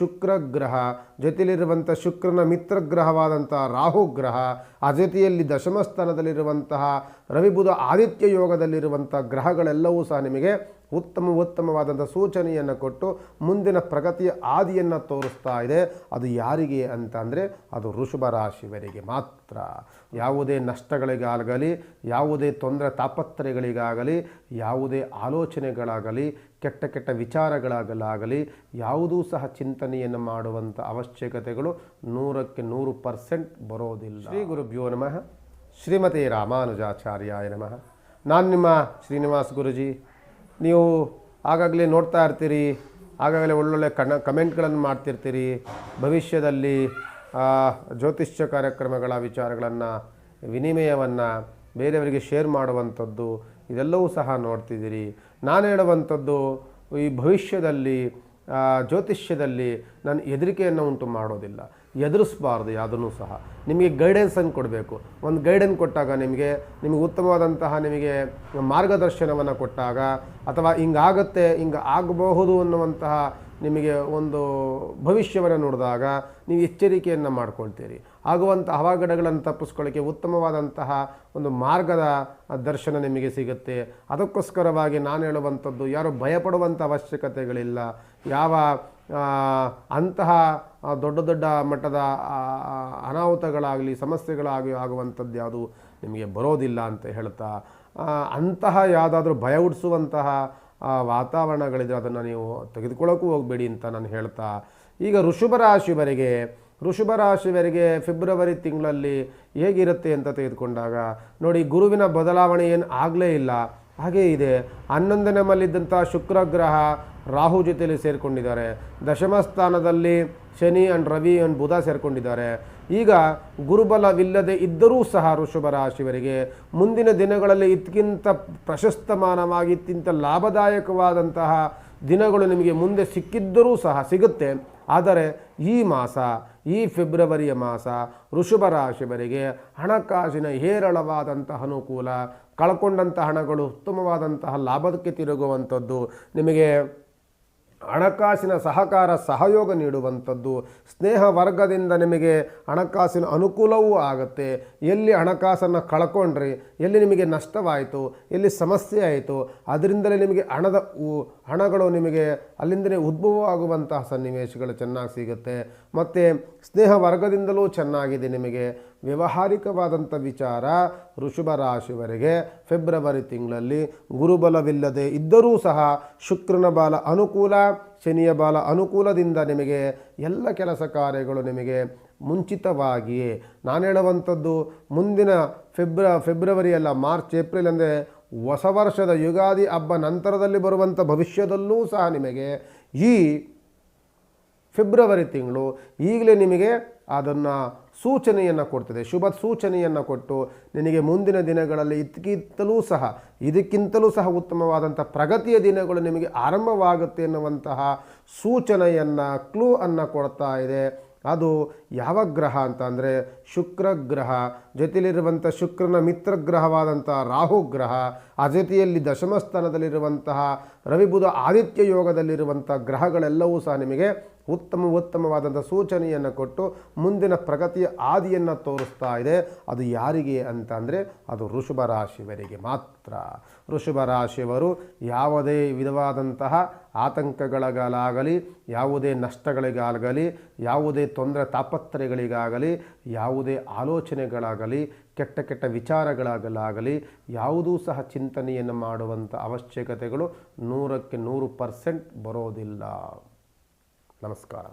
ಶುಕ್ರ ಗ್ರಹ ಜೊತೆಯಲ್ಲಿರುವಂಥ ಶುಕ್ರನ ಮಿತ್ರ ಗ್ರಹವಾದಂಥ ರಾಹು ಗ್ರಹ ಆ ಜೊತೆಯಲ್ಲಿ ದಶಮಸ್ಥಾನದಲ್ಲಿರುವಂತಹ ರವಿಬುಧ ಆದಿತ್ಯ ಯೋಗದಲ್ಲಿರುವಂಥ ಗ್ರಹಗಳೆಲ್ಲವೂ ಸಹ ನಿಮಗೆ ಉತ್ತಮ ಉತ್ತಮವಾದಂಥ ಸೂಚನೆಯನ್ನು ಕೊಟ್ಟು ಮುಂದಿನ ಪ್ರಗತಿಯ ಆದಿಯನ್ನು ತೋರಿಸ್ತಾ ಇದೆ. ಅದು ಯಾರಿಗೆ ಅಂತ ಅಂದರೆ ಅದು ವೃಷಭ ರಾಶಿಯವರಿಗೆ ಮಾತ್ರ. ಯಾವುದೇ ನಷ್ಟಗಳಿಗಾಗಲಿ ಯಾವುದೇ ತೊಂದರೆ ತಾಪತ್ರಯಗಳಿಗಾಗಲಿ ಯಾವುದೇ ಆಲೋಚನೆಗಳಾಗಲಿ ಕೆಟ್ಟ ಕೆಟ್ಟ ವಿಚಾರಗಳಾಗಲಾಗಲಿ ಯಾವುದೂ ಸಹ ಚಿಂತನೆಯನ್ನು ಮಾಡುವಂಥ ಅವಶ್ಯಕತೆಗಳು ನೂರಕ್ಕೆ ನೂರು ಪರ್ಸೆಂಟ್ ಬರೋದಿಲ್ಲ. ಶ್ರೀ ಗುರುಭ್ಯೋ ನಮಃ. ಶ್ರೀಮತಿ ರಾಮಾನುಜಾಚಾರ್ಯಾಯ ನಮಃ. ನಾನು ನಿಮ್ಮ ಶ್ರೀನಿವಾಸ್ ಗುರುಜಿ. ನೀವು ಆಗಾಗಲೇ ನೋಡ್ತಾ ಇರ್ತೀರಿ ಆಗಾಗಲೇ ಒಳ್ಳೊಳ್ಳೆ ಕಣ, ಕಮೆಂಟ್ಗಳನ್ನು ಮಾಡ್ತಿರ್ತೀರಿ, ಭವಿಷ್ಯದಲ್ಲಿ ಜ್ಯೋತಿಷ್ಯ ಕಾರ್ಯಕ್ರಮಗಳ ವಿಚಾರಗಳನ್ನು, ವಿನಿಮಯವನ್ನು, ಬೇರೆಯವರಿಗೆ ಶೇರ್ ಮಾಡುವಂಥದ್ದು, ಇದೆಲ್ಲವೂ ಸಹ ನೋಡ್ತಿದ್ದೀರಿ. ನಾನು ಹೇಳುವಂಥದ್ದು, ಈ ಭವಿಷ್ಯದಲ್ಲಿ ಜ್ಯೋತಿಷ್ಯದಲ್ಲಿ ನಾನು ಹೆದರಿಕೆಯನ್ನು ಉಂಟು ಮಾಡೋದಿಲ್ಲ. ಎದುರಿಸಬಾರ್ದು ಯಾವುದನ್ನು ಸಹ. ನಿಮಗೆ ಗೈಡೆನ್ಸನ್ನು ಕೊಡಬೇಕು. ಒಂದು ಗೈಡೆನ್ ಕೊಟ್ಟಾಗ ನಿಮಗೆ ನಿಮಗೆ ಉತ್ತಮವಾದಂತಹ ನಿಮಗೆ ಮಾರ್ಗದರ್ಶನವನ್ನು ಕೊಟ್ಟಾಗ ಅಥವಾ ಹಿಂಗಾಗತ್ತೆ ಹಿಂಗೆ ಆಗಬಹುದು ಅನ್ನುವಂತಹ ನಿಮಗೆ ಒಂದು ಭವಿಷ್ಯವನ್ನು ನೋಡಿದಾಗ ನೀವು ಎಚ್ಚರಿಕೆಯನ್ನು ಮಾಡ್ಕೊಳ್ತೀರಿ. ಆಗುವಂಥ ಅವಘಡಗಳನ್ನು ತಪ್ಪಿಸ್ಕೊಳ್ಳೋಕ್ಕೆ ಉತ್ತಮವಾದಂತಹ ಒಂದು ಮಾರ್ಗದ ದರ್ಶನ ನಿಮಗೆ ಸಿಗುತ್ತೆ. ಅದಕ್ಕೋಸ್ಕರವಾಗಿ ನಾನು ಹೇಳುವಂಥದ್ದು, ಯಾರು ಭಯಪಡುವಂಥ ಅವಶ್ಯಕತೆಗಳಿಲ್ಲ. ಯಾವ ಅಂತಹ ದೊಡ್ಡ ದೊಡ್ಡ ಮಟ್ಟದ ಅನಾಹುತಗಳಾಗಲಿ ಸಮಸ್ಯೆಗಳಾಗಿ ಆಗುವಂಥದ್ದು ಯಾವುದು ನಿಮಗೆ ಬರೋದಿಲ್ಲ ಅಂತ ಹೇಳ್ತಾ ಅಂತಹ ಯಾವುದಾದ್ರೂ ಭಯ ಹುಟ್ಟಿಸುವಂತಹ ವಾತಾವರಣಗಳಿದ್ರೆ ಅದನ್ನು ನೀವು ತೆಗೆದುಕೊಳ್ಳೋಕ್ಕೂ ಹೋಗಬೇಡಿ ಅಂತ ನಾನು ಹೇಳ್ತಾ, ಈಗ ಋಷಭ ರಾಶಿವರೆಗೆ ಋಷಭ ರಾಶಿವರೆಗೆ ಫೆಬ್ರವರಿ ತಿಂಗಳಲ್ಲಿ ಹೇಗಿರುತ್ತೆ ಅಂತ ತೆಗೆದುಕೊಂಡಾಗ, ನೋಡಿ, ಗುರುವಿನ ಬದಲಾವಣೆ ಏನು ಆಗಲೇ ಇಲ್ಲ ಹಾಗೇ ಇದೆ. ಹನ್ನೊಂದನೇ ಮಲ್ಲಿದ್ದಂಥ ಶುಕ್ರ ಗ್ರಹ ರಾಹು ಜೊತೆಯಲ್ಲಿ ಸೇರಿಕೊಂಡಿದ್ದಾರೆ. ದಶಮ ಸ್ಥಾನದಲ್ಲಿ ಶನಿ ಅಂಡ್ ರವಿ ಅಂಡ್ ಬುಧ ಸೇರಿಕೊಂಡಿದ್ದಾರೆ. ಈಗ ಗುರುಬಲವಿಲ್ಲದೆ ಇದ್ದರೂ ಸಹ ಋಷಭ ರಾಶಿಯವರಿಗೆ ಮುಂದಿನ ದಿನಗಳಲ್ಲಿ ಇದಕ್ಕಿಂತ ಪ್ರಶಸ್ತಮಾನವಾಗಿ ಇತ್ತಿಂತ ಲಾಭದಾಯಕವಾದಂತಹ ದಿನಗಳು ನಿಮಗೆ ಮುಂದೆ ಸಿಕ್ಕಿದ್ದರೂ ಸಹ ಸಿಗುತ್ತೆ. ಆದರೆ ಈ ಮಾಸ, ಈ ಫೆಬ್ರವರಿಯ ಮಾಸ ವೃಷಭ ರಾಶಿಯವರಿಗೆ ಹಣಕಾಸಿನ ಹೇರಳವಾದಂತಹ ಅನುಕೂಲ ಕಳ್ಕೊಂಡಂಥ ಹಣಗಳು ಉತ್ತಮವಾದಂತಹ ಲಾಭಕ್ಕೆ ತಿರುಗುವಂಥದ್ದು ನಿಮಗೆ ಹಣಕಾಸಿನ ಸಹಕಾರ ಸಹಯೋಗ ನೀಡುವಂಥದ್ದು, ಸ್ನೇಹ ವರ್ಗದಿಂದ ನಿಮಗೆ ಹಣಕಾಸಿನ ಅನುಕೂಲವೂ ಆಗುತ್ತೆ. ಎಲ್ಲಿ ಹಣಕಾಸನ್ನು ಕಳ್ಕೊಂಡ್ರಿ, ಎಲ್ಲಿ ನಿಮಗೆ ನಷ್ಟವಾಯಿತು, ಎಲ್ಲಿ ಸಮಸ್ಯೆ ಆಯಿತು, ಅದರಿಂದಲೇ ನಿಮಗೆ ಹಣದ ಹಣಗಳು ನಿಮಗೆ ಅಲ್ಲಿಂದಲೇ ಉದ್ಭವ ಆಗುವಂತಹ ಸನ್ನಿವೇಶಗಳು ಚೆನ್ನಾಗಿ ಸಿಗುತ್ತೆ. ಮತ್ತು ಸ್ನೇಹ ವರ್ಗದಿಂದಲೂ ಚೆನ್ನಾಗಿದೆ ನಿಮಗೆ. ವ್ಯವಹಾರಿಕವಾದಂಥ ವಿಚಾರ ಋಷಭ ರಾಶಿವರೆಗೆ ಫೆಬ್ರವರಿ ತಿಂಗಳಲ್ಲಿ ಗುರುಬಲವಿಲ್ಲದೆ ಇದ್ದರೂ ಸಹ ಶುಕ್ರನ ಬಾಲ ಅನುಕೂಲ, ಶನಿಯ ಬಾಲ ಅನುಕೂಲದಿಂದ ನಿಮಗೆ ಎಲ್ಲ ಕೆಲಸ ಕಾರ್ಯಗಳು ನಿಮಗೆ ಮುಂಚಿತವಾಗಿಯೇ. ನಾನು ಹೇಳುವಂಥದ್ದು, ಮುಂದಿನ ಫೆಬ್ರ, ಫೆಬ್ರವರಿ ಅಲ್ಲ, ಮಾರ್ಚ್, ಏಪ್ರಿಲ್ ಅಂದರೆ ಹೊಸ ವರ್ಷದ ಯುಗಾದಿ ಹಬ್ಬ ನಂತರದಲ್ಲಿ ಬರುವಂಥ ಭವಿಷ್ಯದಲ್ಲೂ ಸಹ ನಿಮಗೆ ಈ ಫೆಬ್ರವರಿ ತಿಂಗಳು ಈಗಲೇ ನಿಮಗೆ ಅದನ್ನು ಸೂಚನೆಯನ್ನು ಕೊಡ್ತದೆ. ಶುಭ ಸೂಚನೆಯನ್ನು ಕೊಟ್ಟು ನಿನಗೆ ಮುಂದಿನ ದಿನಗಳಲ್ಲಿ ಇದಕ್ಕಿಂತಲೂ ಸಹ ಇದಕ್ಕಿಂತಲೂ ಸಹ ಉತ್ತಮವಾದಂಥ ಪ್ರಗತಿಯ ದಿನಗಳು ನಿಮಗೆ ಆರಂಭವಾಗುತ್ತೆ ಎನ್ನುವಂತಹ ಸೂಚನೆಯನ್ನು, ಕ್ಲೂ ಅನ್ನು ಕೊಡ್ತಾ ಇದೆ. ಅದು ಯಾವ ಗ್ರಹ ಅಂತ ಅಂದರೆ ಶುಕ್ರ ಗ್ರಹ ಜೊತೆಯಲ್ಲಿರುವಂಥ ಶುಕ್ರನ ಮಿತ್ರ ಗ್ರಹವಾದಂಥ ರಾಹು ಗ್ರಹ ಆ ಜೊತೆಯಲ್ಲಿ ದಶಮಸ್ಥಾನದಲ್ಲಿರುವಂತಹ ರವಿಬುಧ ಆದಿತ್ಯ ಯೋಗದಲ್ಲಿರುವಂಥ ಗ್ರಹಗಳೆಲ್ಲವೂ ಸಹ ನಿಮಗೆ ಉತ್ತಮ ಉತ್ತಮವಾದಂಥ ಸೂಚನೆಯನ್ನು ಕೊಟ್ಟು ಮುಂದಿನ ಪ್ರಗತಿಯ ಆದಿಯನ್ನು ತೋರಿಸ್ತಾ ಇದೆ. ಅದು ಯಾರಿಗೆ ಅಂತ ಅಂದರೆ ಅದು ಋಷಭ ರಾಶಿಯವರಿಗೆ ಮಾತ್ರ. ಋಷಭ ರಾಶಿಯವರು ಯಾವುದೇ ವಿಧವಾದಂತಹ ಆತಂಕಗಳಿಗಾಗಲಿ ಯಾವುದೇ ನಷ್ಟಗಳಿಗಾಗಲಿ, ಯಾವುದೇ ತೊಂದರೆ ತಾಪತ್ರಯಗಳಿಗಾಗಲಿ, ಯಾವುದೇ ಆಲೋಚನೆಗಳಾಗಲಿ, ಕೆಟ್ಟ ಕೆಟ್ಟ ವಿಚಾರಗಳಾಗಲಾಗಲಿ, ಯಾವುದೂ ಸಹ ಚಿಂತನೆಯನ್ನು ಮಾಡುವಂಥ ಅವಶ್ಯಕತೆಗಳು ನೂರಕ್ಕೆ ನೂರು ಪರ್ಸೆಂಟ್ ಬರೋದಿಲ್ಲ. ನಮಸ್ಕಾರ